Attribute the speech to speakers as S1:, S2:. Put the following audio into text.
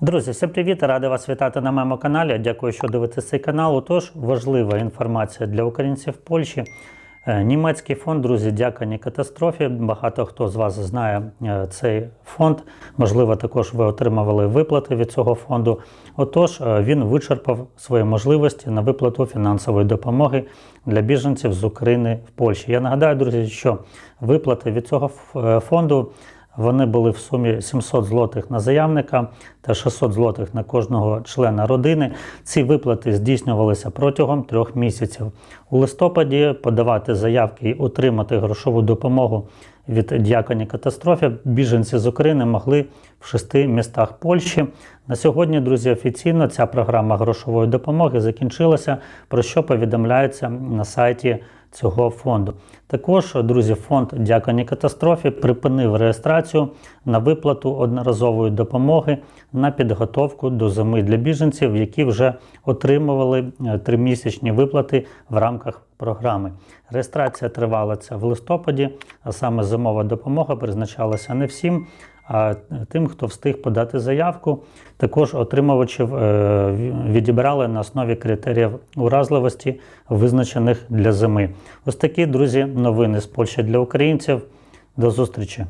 S1: Друзі, всім привіт! Радий вас вітати на моєму каналі. Дякую, що дивитесь цей канал. Отож, важлива інформація для українців в Польщі. Е, Німецький фонд, друзі, дякані катастрофі. Багато хто з вас знає е, цей фонд. Можливо, також ви отримували виплати від цього фонду. Отож, е, він вичерпав свої можливості на виплату фінансової допомоги для біженців з України в Польщі. Я нагадаю, друзі, що виплати від цього фонду. Вони були в сумі 700 злотих на заявника та 600 злотих на кожного члена родини. Ці виплати здійснювалися протягом трьох місяців. У листопаді подавати заявки і отримати грошову допомогу від діаконі катастрофі біженці з України могли в шести містах Польщі. На сьогодні, друзі, офіційно ця програма грошової допомоги закінчилася, про що повідомляється на сайті цього фонду. Також, друзі, фонд Дякані катастрофі припинив реєстрацію на виплату одноразової допомоги на підготовку до зими для біженців, які вже отримували е, тримісячні виплати в рамках програми. Реєстрація тривала ця в листопаді, а саме зимова допомога призначалася не всім. А тим, хто встиг подати заявку, також отримувачів е, відібрали на основі критеріїв уразливості, визначених для зими. Ось такі, друзі, новини з Польщі для українців. До зустрічі!